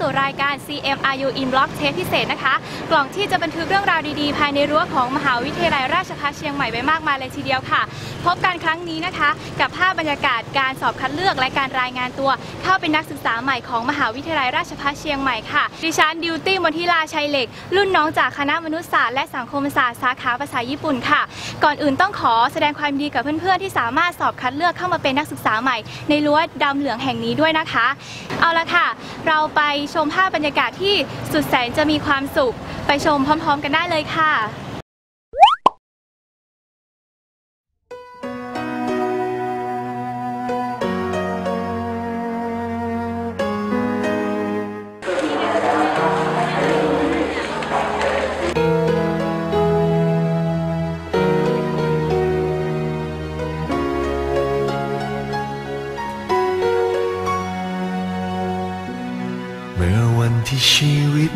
สู่รายการ CMRU In Block เทปพิเศษนะคะ กล่องที่จะบันทึกเรื่องราวดีๆ ภายในรั้วของมหาวิทยาลัยราชภัฏเชียงใหม่ไว้มากมายเลยทีเดียวค่ะ พบกันครั้งนี้นะคะ กับภาพบรรยากาศการสอบคัดเลือกและการรายงานตัว เข้าเป็นนักศึกษาใหม่ของมหาวิทยาลัยราชภัฏเชียงใหม่ค่ะ ดิฉันดิวตี้มนทิลาชัยเหล็ก รุ่นน้องจากคณะมนุษยศาสตร์และสังคมศาสตร์สาขาภาษาญี่ปุ่นค่ะ ก่อนอื่นต้องขอแสดงความดีกับเพื่อนๆที่สามารถสอบคัดเลือกเข้ามาเป็นนักศึกษาใหม่ ในรั้วดำเหลืองแห่งนี้ด้วยนะคะ เอาละค่ะ เราไปชมภาพบรรยากาศที่สุดแสนจะมีความสุข ไปชมพร้อม ๆ กันได้เลยค่ะ ที่ชีวิต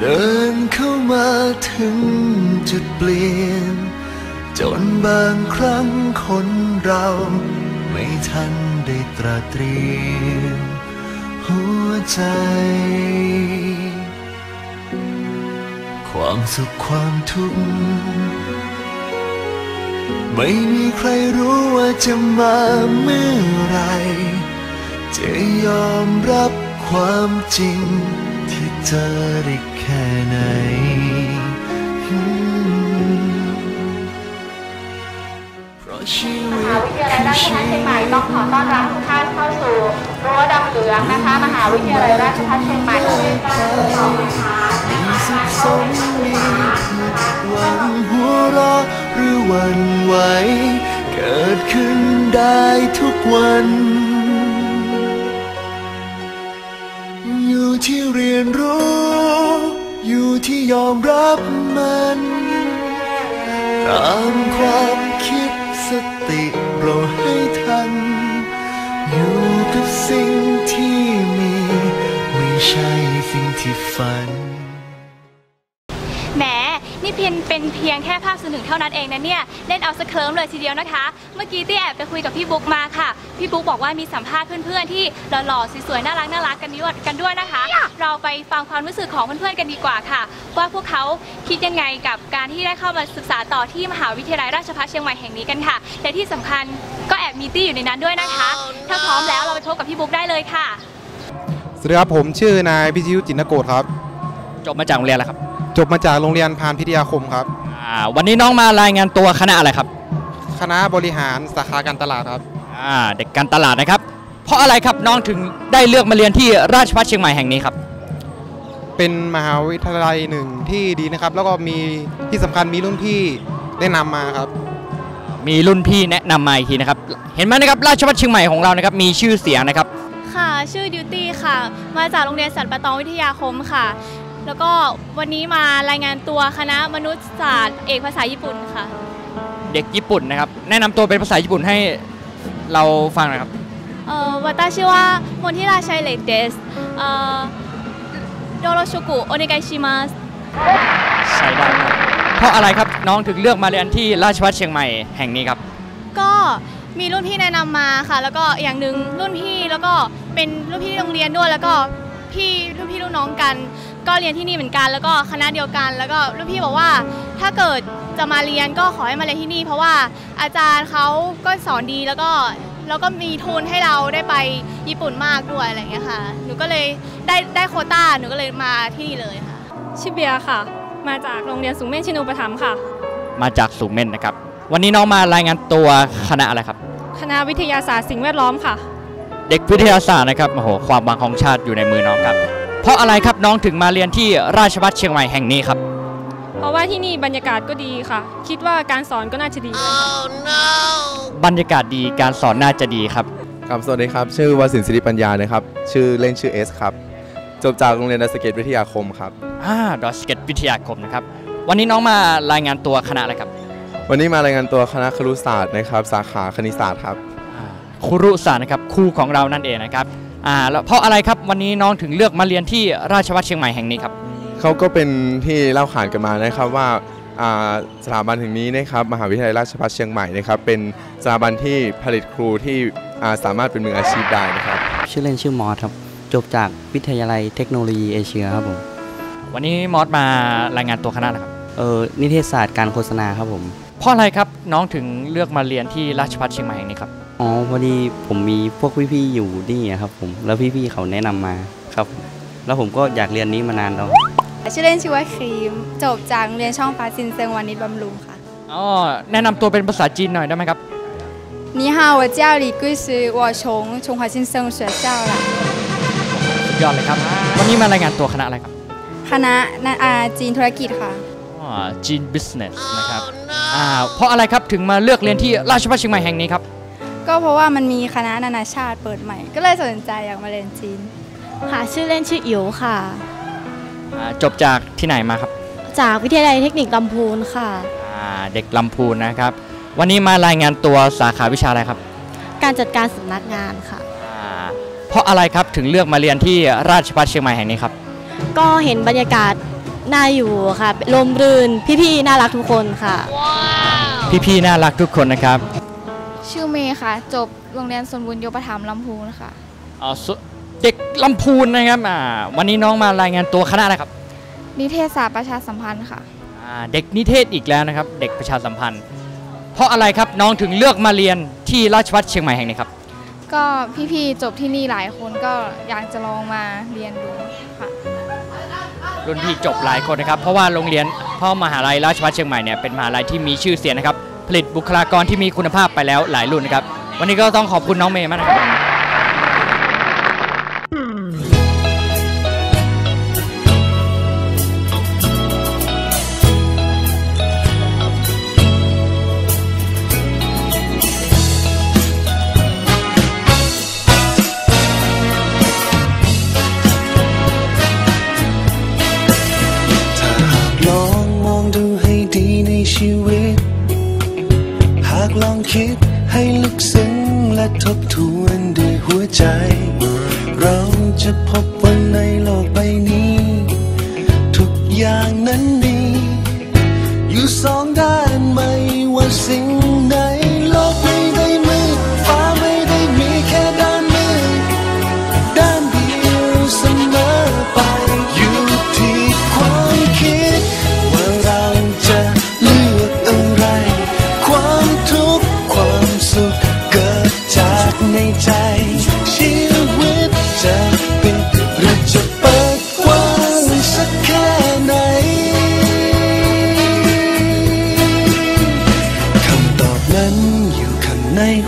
เดินเข้ามาถึงจุดเปลี่ยน จนบางครั้งคนเราไม่ทันได้ตระเตรียมหัวใจ ความสุขความทุกข์ไม่มีใครรู้ว่าจะมาเมื่อไหร จะยอมรับความจริง ที่เจอได้แค่ไหนอืมเพราะชีวิมหาตวิทยาลัยราชภัฏเชียงใหม่ต้องขอต้อนรับทุกท่านเข้าสู่รั้วดำเหลืองนะคะมหาวิทยาลัยราชภัฏเชียงใหม่มีสุขสมมีผิดหวังหัวเราะหรือหวันไหว เกิดขึ้นได้ทุกวัน ที่เรียนรู้ อยู่ที่ยอมรับมัน ตามความคิดสติเราให้ทัน อยู่กับสิ่งที่มี ไม่ใช่สิ่งที่ฝัน นี่เพียงเป็นเพียงแค่ภาพส่วนหนึ่งเท่านั้นเองนะเนี่ย เล่นเอาสะเคลิ้มเลยทีเดียวนะคะ เมื่อกี้ที่แอบไปคุยกับพี่บุ๊กมาค่ะ พี่บุ๊กบอกว่ามีสัมภาษณ์เพื่อนๆที่หล่อๆสวยๆน่ารักน่ารักกันด้วยกันด้วยนะคะ เราไปฟังความรู้สึกของเพื่อนๆกันดีกว่าค่ะ ว่าพวกเขาคิดยังไงกับการที่ได้เข้ามาศึกษาต่อที่มหาวิทยาลัยราชภัฏเชียงใหม่แห่งนี้กันค่ะ และที่สำคัญก็แอบมีตี้อยู่ในนั้นด้วยนะคะ ถ้าพร้อมแล้วเราไปพบกับพี่บุ๊กได้เลยค่ะ สวัสดีครับผมชื่อนายพิชิตจินตโกฏครับ จบมาจากโรงเรียนแล้วครับ จบมาจากโรงเรียนพานพิทยาคมครับอ่าวันนี้น้องมารายงานตัวคณะอะไรครับ คณะบริหารสาขาการตลาดครับอ่าเด็กการตลาดนะครับ เพราะอะไรครับน้องถึงได้เลือกมาเรียนที่ราชภัฏเชียงใหม่แห่งนี้ครับ เป็นมหาวิทยาลัยหนึ่งที่ดีนะครับ แล้วก็มีที่สำคัญมีรุ่นพี่แนะนำมาครับ มีรุ่นพี่แนะนำมาอีกทีนะครับ เห็นไหมนะครับราชภัฏเชียงใหม่ของเรานะครับมีชื่อเสียงนะครับ ค่ะ ชื่อดิวตี้ค่ะ มาจากโรงเรียนสันปะตองวิทยาคมค่ะ แล้วก็วันนี้มารายงานตัวคณะมนุษยศาสตร์เอกภาษาญี่ปุ่นค่ะ เด็กญี่ปุ่นนะครับ แนะนำตัวเป็นภาษาญี่ปุ่นให้เราฟังหน่อยครับ เอ่อวาตาชิวะมนทิราชัยเล็กเดสเอ่อโดโรชุกุโอเนไกชิมัสใช่ได้ครับเพราะอะไรครับน้องถึงเลือกมาเรียนที่ราชภัฏเชียงใหม่แห่งนี้ครับ ก็มีรุ่นพี่แนะนำมาค่ะ แล้วก็อย่างหนึ่งรุ่นพี่แล้วก็เป็นรุ่นพี่ที่โรงเรียนด้วย แล้วก็พี่รุ่นพี่รุ่นน้องกัน ก็เรียนที่นี่เหมือนกัน แล้วก็คณะเดียวกัน แล้วก็รุ่นพี่บอกว่า ถ้าเกิดจะมาเรียนก็ขอให้มาเรียนที่นี่ เพราะว่าอาจารย์เขาก็สอนดีแล้วก็แล้วก็มีทุนให้เราได้ไปญี่ปุ่นมากด้วยอะไรอย่างเงี้ยค่ะ หนูก็เลยได้ได้โควต้า หนูก็เลยมาที่นี่เลยค่ะชื่อเบียร์ค่ะ มาจากโรงเรียนสูงเม่นชินูปถัมภ์ค่ะ มาจากสูงเม่นนะครับ วันนี้น้องมารายงานตัวคณะอะไรครับ คณะวิทยาศาสตร์สิ่งแวดล้อมค่ะ เด็กวิทยาศาสตร์นะครับ โอ้โห ความหวังของชาติอยู่ในมือน้องครับ เพราะอะไรครับน้องถึงมาเรียนที่ราชภัฏเชียงใหม่แห่งนี้ครับ เพราะว่าที่นี่บรรยากาศก็ดีค่ะ คิดว่าการสอนก็น่าจะดีด้วยค่ะบรรยากาศดีการสอนน่าจะดีครับ ครับสวัสดีครับ ชื่อวสินทร์สิริปัญญานะครับ ชื่อเล่นชื่อเอสครับ จบจากโรงเรียนดัสเกตวิทยาคมครับอ่าดอสเก็ตวิทยาคมนะครับ วันนี้น้องมารายงานตัวคณะอะไรครับ วันนี้มารายงานตัวคณะครุศาสตร์นะครับ สาขาคณิตศาสตร์ครับอ่าครูรุศาสตร์นะครับครูของเรานั่นเองนะครับ อ่าแล้วเพราะอะไรครับวันนี้น้องถึงเลือกมาเรียนที่ราชภัฏเชียงใหม่แห่งนี้ครับเขาก็เป็นที่เล่าขานกันมานะครับว่าอ่าสถาบันแห่งนี้นะครับมหาวิทยาลัยราชภัฏเชียงใหม่นะครับเป็นสถาบันที่ผลิตครูที่อ่าสามารถเป็นมืออาชีพได้นะครับชื่อเล่นชื่อมอสครับจบจากวิทยาลัยเทคโนโลยีเอเชียครับผมวันนี้มอสมารายงานตัวคณะนะครับเออนิเทศศาสตร์การโฆษณาครับผม เพราะอะไรครับน้องถึงเลือกมาเรียนที่ราชภัฏเชียงใหม่แห่งนี้ครับ อ๋อ พอดีผมมีพวกพี่ๆอยู่นี่อะครับผม แล้วพี่ๆเขาแนะนำมาครับ แล้วผมก็อยากเรียนนี้มานานแล้ว ชื่อเล่นชื่อว่าครีม จบจากโรงเรียนช่องฟ้าซินเซิงวานิชบำรุงค่ะ อ๋อ แนะนำตัวเป็นภาษาจีนหน่อยได้ไหมครับ 你好我叫李桂石我从从华新生学校来 สุดยอดเลยครับ วันนี้มารายงานตัวคณะอะไรครับ คณะนาอาจีนธุรกิจค่ะ อ๋อจีนบิสเนสนะครับ อ่าเพราะอะไรครับถึงมาเลือกเรียนที่ราชภัฏเชียงใหม่แห่งนี้ครับ ก็เพราะว่ามันมีคณะนานาชาติเปิดใหม่ ก็เลยสนใจอยากมาเรียนจีน ค่ะ ชื่อเล่นชื่ออิ๋วค่ะ อ่าจบจากที่ไหนมาครับจากวิทยาลัยเทคนิคลำพูนค่ะ อ่าเด็กลำพูนนะครับ วันนี้มารายงานตัวสาขาวิชาอะไรครับการจัดการสำนักงานค่ะ อ่าเพราะอะไรครับถึงเลือกมาเรียนที่ราชภัฏเชียงใหม่แห่งนี้ครับ ก็เห็นบรรยากาศ น่าอยู่ค่ะลมรื่นพี่ๆน่ารักทุกคนค่ะ พี่ๆน่ารักทุกคนนะครับ ชื่อเมย์ค่ะ จบโรงเรียนสนบุญโยปถัมภ์ลำพูนค่ะอ๋อสุเด็กลำพูนนะครับอ่าวันนี้น้องมารายงานตัวคณะอะไรครับ นิเทศศาสตร์ประชาสัมพันธ์ค่ะอ่าเด็กนิเทศอีกแล้วนะครับ เด็กประชาสัมพันธ์ เพราะอะไรครับน้องถึงเลือกมาเรียนที่ราชภัฏเชียงใหม่แห่งนี้ครับ ก็พี่ๆจบที่นี่หลายคนก็อยากจะลองมาเรียนดูค่ะ รุ่นพี่จบหลายคนนะครับ เพราะว่าโรงเรียนพ่อมหาลัยราชภัฏเชียงใหม่เนี่ยเป็นมหาลัยที่มีชื่อเสียงนะครับ ผลิตบุคลากรที่มีคุณภาพไปแล้วหลายรุ่นนะครับ วันนี้ก็ต้องขอบคุณน้องเมย์มากนะครับากลองคิดให้ลึกซึ้งและทบทวนด้วยหัวใจ เราจะพบว่าในโลกใบนี้ ทุกอย่างนั้นดี อยู่สองด้านไม่ว่าสิ่ง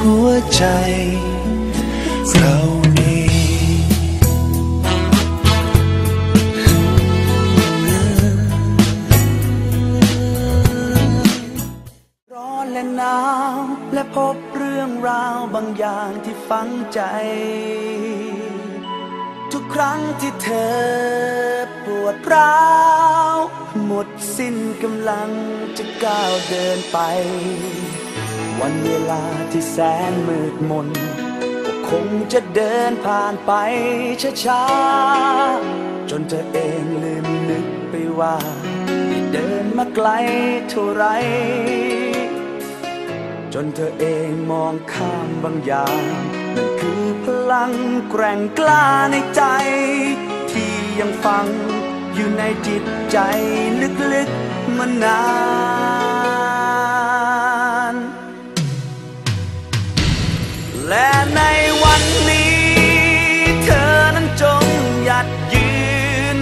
หัวใจเราเองร้อนและหนาวและพบเรื่องราวบางอย่างที่ฝังใจ ทุกครั้งที่เธอปวดร้าวหมดสิ้นกำลังจะก้าวเดินไป วันเวลาที่แสนมืดมนก็คงจะเดินผ่านไปช้าๆ จนเธอเองลืมนึกไปว่าได้เดินมาไกลเท่าไร จนเธอเองมองข้ามบางอย่างนั่นคือพลังแกร่งกล้าในใจ ที่ยังฝังอยู่ในจิตใจลึกๆมานาน และในวันนี้ เธอนั้นจงหยัดยืน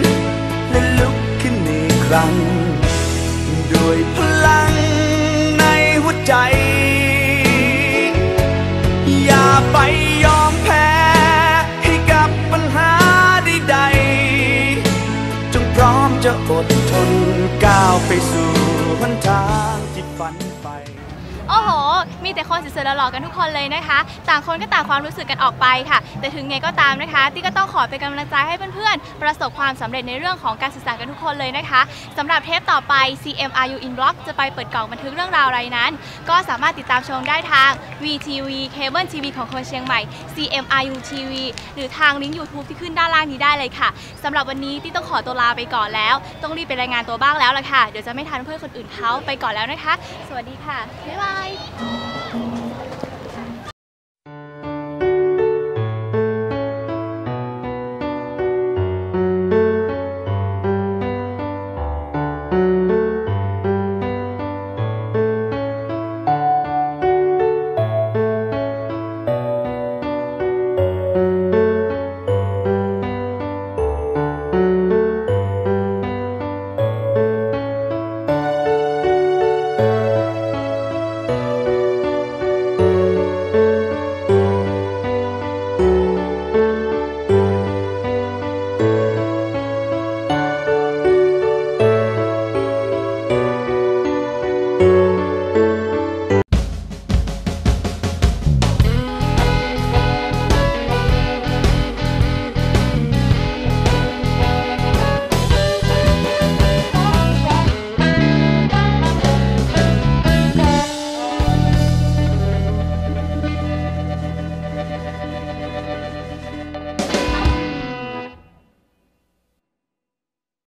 และลุกขึ้นอีกครั้ง ด้วยพลังในหัวใจ อย่าไปยอมแพ้ให้กับปัญหาใดๆจงพร้อมจะอดทนก้าวไปสู่หนทางที่ฝันไป โอ้โห มีแต่คนสวยๆหล่อๆกันทุกคนเลยนะคะ ต่างคนก็ต่างความรู้สึกกันออกไปค่ะ แต่ถึงไงก็ตามนะคะที่ก็ต้องขอเป็นกำลังใจให้เพื่อนๆ ประสบความสำเร็จในเรื่องของการศึกษากันทุกคนเลยนะคะสำหรับเทปต่อไป CMRU Inbox จะไปเปิดกล่องบันทึกเรื่องราวอะไรนั้น ก็สามารถติดตามชมได้ทาง VTV Cable TV ของคนเชียงใหม่ CMRU TV หรือทางลิงก์ YouTube ที่ขึ้นด้านล่างนี้ได้เลยค่ะสำหรับวันนี้ที่ต้องขอตัวลาไปก่อนแล้ว ต้องรีบไปรายงานตัวบ้างแล้วล่ะค่ะ เดี๋ยวจะไม่ทันเพื่อนคนอื่นเขาไปก่อนแล้วนะคะ สวัสดีค่ะ บ๊ายบายうん。